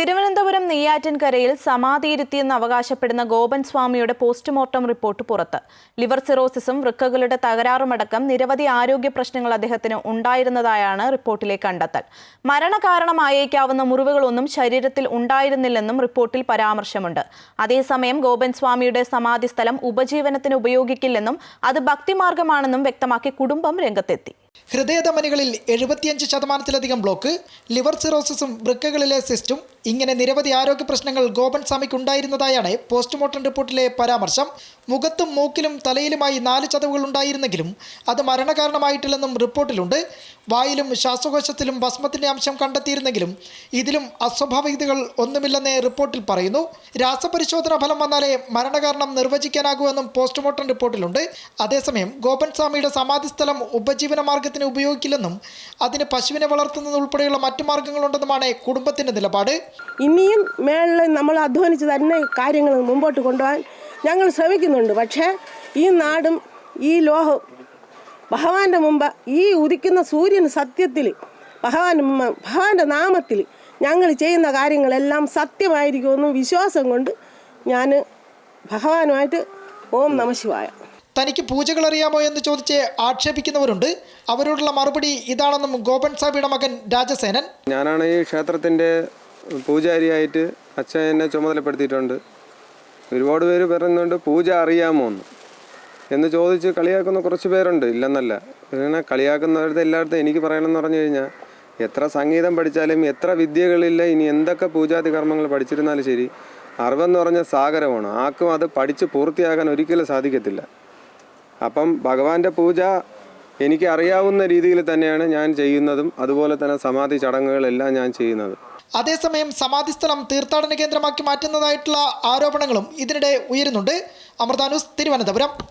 തിരുവനന്തപുരം നെയ്യാറ്റിൻകരയിൽ സമാധിയിരുത്തിയെന്ന് അവകാശപ്പെടുന്ന ഗോപൻ സ്വാമിയുടെ postmortem report പുറത്ത്. ലിവർ സിറോസിസും വൃക്കകളുടെ തകരാറുമടക്കം നിരവധി ആരോഗ്യ പ്രശ്നങ്ങൾ അദ്ദേഹത്തിന് ഉണ്ടായിരുന്നതായാണ് റിപ്പോർട്ടിലെ കണ്ടെത്തൽ. മരണകാരണമായേക്കാവുന്ന മുറിവുകളൊന്നും ശരീരത്തിൽ ഉണ്ടായിരുന്നില്ലെന്നും റിപ്പോർട്ടിൽ പരാമർശമുണ്ട്. അതേസമയം ഗോപൻ സ്വാമിയുടെ സമാധി സ്ഥലം ഉപജീവനത്തിന് ഉപയോഗിക്കില്ലെന്നും അത് ഭക്തിമാർഗമാണെന്നും വ്യക്തമാക്കി കുടുംബം രംഗത്തെത്തി. ഹൃദയധമനികളിൽ എഴുപത്തിയഞ്ച് ശതമാനത്തിലധികം ബ്ലോക്ക് ലിവർ സിറോസിസും വൃക്കകളിലെ സിസ്റ്റും ഇങ്ങനെ നിരവധി ആരോഗ്യ പ്രശ്നങ്ങൾ ഗോപൻ സ്വാമിക്ക് ഉണ്ടായിരുന്നതായാണ് പോസ്റ്റ്മോർട്ടം റിപ്പോർട്ടിലെ പരാമർശം. മുഖത്തും മൂക്കിലും തലയിലുമായി നാല് ചതവുകൾ ഉണ്ടായിരുന്നെങ്കിലും അത് മരണകാരണമായിട്ടില്ലെന്നും റിപ്പോർട്ടിലുണ്ട്. വായിലും ശ്വാസകോശത്തിലും ഭസ്മത്തിന്റെ അംശം കണ്ടെത്തിയിരുന്നെങ്കിലും ഇതിലും അസ്വാഭാവികതകൾ ഒന്നുമില്ലെന്ന് റിപ്പോർട്ടിൽ പറയുന്നു. രാസപരിശോധന ഫലം വന്നാലേ മരണകാരണം നിർവചിക്കാനാകൂ എന്നും പോസ്റ്റ്മോർട്ടം റിപ്പോർട്ടിലുണ്ട്. അതേസമയം ഗോപൻ സ്വാമിയുടെ സമാധി സ്ഥലം ഉപജീവന മാർഗത്തിന് ഉപയോഗിക്കില്ലെന്നും അതിന് പശുവിനെ വളർത്തുന്നത് ഉൾപ്പെടെയുള്ള മറ്റു മാർഗങ്ങളുണ്ടെന്നുമാണ് കുടുംബത്തിന്റെ നിലപാട്. ഇനിയും മേളിൽ നമ്മൾ അധ്വാനിച്ച് തന്നെ കാര്യങ്ങൾ മുമ്പോട്ട് കൊണ്ടുപോകാൻ ഞങ്ങൾ ശ്രമിക്കുന്നുണ്ട്. പക്ഷേ ഈ നാടും ഈ ലോകവും ഭഗവാന്റെ മുമ്പ് ഈ ഉദിക്കുന്ന സൂര്യൻ സത്യത്തിൽ ഭഗവാൻ ഭഗവാന്റെ നാമത്തിൽ ഞങ്ങൾ ചെയ്യുന്ന കാര്യങ്ങളെല്ലാം സത്യമായിരിക്കുമെന്നും വിശ്വാസം കൊണ്ട് ഞാൻ ഭഗവാനുമായിട്ട് ഓം നമശിവായ തനിക്ക് പൂജകൾ അറിയാമോ എന്ന് ചോദിച്ച് ആക്ഷേപിക്കുന്നവരുണ്ട്. അവരോടുള്ള മറുപടി ഇതാണെന്നും ഗോപൻ സാബിയുടെ മകൻ രാജസേനൻ. ഞാനാണ് ഈ ക്ഷേത്രത്തിന്റെ പൂജാരിയായിട്ട് അച്ഛൻ എന്നെ ചുമതലപ്പെടുത്തിയിട്ടുണ്ട്. ഒരുപാട് പേര് പറയുന്നുണ്ട് പൂജ അറിയാമോ എന്ന് എന്ന് ചോദിച്ച് കളിയാക്കുന്ന കുറച്ച് പേരുണ്ട് ഇല്ലെന്നല്ല. ഇങ്ങനെ കളിയാക്കുന്നവരുടെ എല്ലായിടത്തും എനിക്ക് പറയണമെന്ന് പറഞ്ഞു കഴിഞ്ഞാൽ എത്ര സംഗീതം പഠിച്ചാലും എത്ര വിദ്യകളില്ല ഇനി എന്തൊക്കെ പൂജാതി കർമ്മങ്ങൾ പഠിച്ചിരുന്നാലും ശരി അറിവെന്ന് പറഞ്ഞ സാഗരമാണ്. ആർക്കും അത് പഠിച്ച് പൂർത്തിയാക്കാൻ ഒരിക്കലും സാധിക്കത്തില്ല. അപ്പം ഭഗവാന്റെ പൂജ എനിക്ക് അറിയാവുന്ന രീതിയിൽ തന്നെയാണ് ഞാൻ ചെയ്യുന്നതും അതുപോലെ തന്നെ സമാധി ചടങ്ങുകളെല്ലാം ഞാൻ ചെയ്യുന്നത്. അതേസമയം സമാധിസ്ഥലം തീർത്ഥാടന കേന്ദ്രമാക്കി മാറ്റുന്നതായിട്ടുള്ള ആരോപണങ്ങളും ഇതിനിടെ ഉയരുന്നുണ്ട്. അമൃതാനൂസ് തിരുവനന്തപുരം.